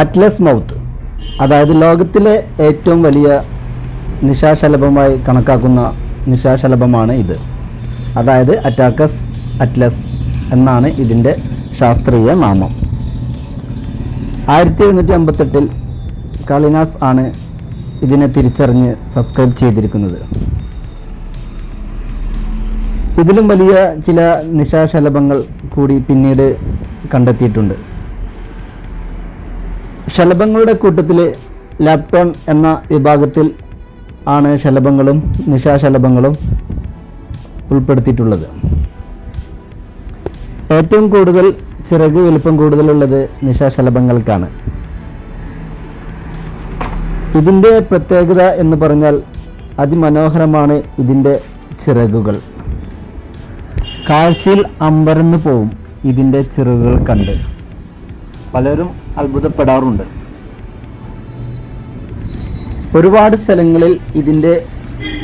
Atlas mouth അതായത് ലോകത്തിലെ ഏറ്റവും വലിയ നിശാശലഭമായി കണക്കാക്കുന്ന നിശാശലഭമാണ് ഇത്. അതായത് അറ്റാക്കസ് അറ്റ്ലസ് എന്നാണ് ഇതിന്റെ ശാസ്ത്രീയ നാമം. ആയിരത്തി എഴുന്നൂറ്റി അമ്പത്തെട്ടിൽ കാളിനാസ് ആണ് ഇതിനെ തിരിച്ചറിഞ്ഞ് സബ്സ്ക്രൈബ് ചെയ്തിരിക്കുന്നത്. ഇതിലും വലിയ ചില നിശാശലഭങ്ങൾ കൂടി പിന്നീട് കണ്ടെത്തിയിട്ടുണ്ട്. ശലഭങ്ങളുടെ കൂട്ടത്തിൽ ലാപ്ടോൺ എന്ന വിഭാഗത്തിൽ ആണ് ശലഭങ്ങളും നിശാശലഭങ്ങളും ഉൾപ്പെടുത്തിയിട്ടുള്ളത്. ഏറ്റവും കൂടുതൽ ചിറക് വലുപ്പം കൂടുതലുള്ളത് നിശാശലഭങ്ങൾക്കാണ്. ഇതിന്റെ പ്രത്യേകത എന്ന് പറഞ്ഞാൽ അതിമനോഹരമാണ് ഇതിന്റെ ചിറകുകൾ. കാഴ്ചയിൽ അമ്പരന്ന് പോവും ഇതിന്റെ ചിറകുകൾ കണ്ട്. പലരും അത്ഭുതപ്പെടാറുണ്ട്. ഒരുപാട് സ്ഥലങ്ങളിൽ ഇതിന്റെ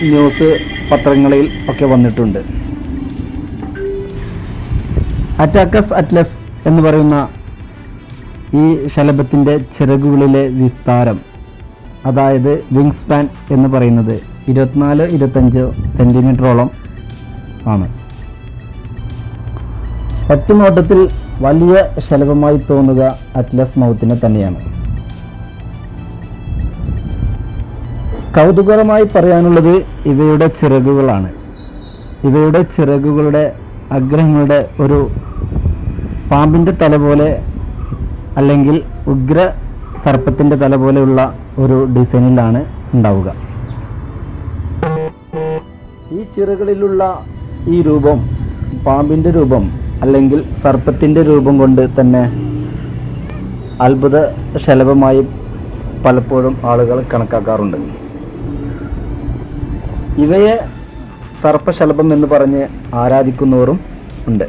ന്യൂസ് പത്രങ്ങളിൽ ഒക്കെ വന്നിട്ടുണ്ട്. അറ്റാക്കസ് അറ്റ്ലസ് എന്ന് പറയുന്ന ഈ ശലഭത്തിന്റെ ചിറകുകളിലെ വിസ്താരം അതായത് വിങ് സ്പാൻ എന്ന് പറയുന്നത് ഇരുപത്തിനാല് ഇരുപത്തഞ്ച് സെന്റിമീറ്ററോളം ആണ്. ഒറ്റനോട്ടത്തിൽ വലിയ ശലഭമായി തോന്നുക അറ്റ്ലസ് മൗത്തിനെ തന്നെയാണ്. കൗതുകരമായി പറയാനുള്ളത് ഇവയുടെ ചിറകുകളാണ്. ഇവയുടെ ചിറകുകളുടെ അഗ്രഹങ്ങളുടെ ഒരു പാമ്പിന്റെ തല പോലെ അല്ലെങ്കിൽ ഉഗ്ര സർപ്പത്തിന്റെ തല പോലെയുള്ള ഒരു ഡിസൈനിലാണ് ഉണ്ടാവുക. ഈ ചിറകളിലുള്ള ഈ രൂപം പാമ്പിന്റെ രൂപം അല്ലെങ്കിൽ സർപ്പത്തിന്റെ രൂപം കൊണ്ട് തന്നെ അത്ഭുത ശലഭമായി പലപ്പോഴും ആളുകൾ കണക്കാക്കാറുണ്ട്. ഇവയെ സർപ്പശലഭം എന്ന് പറഞ്ഞ് ആരാധിക്കുന്നവരും ഉണ്ട്.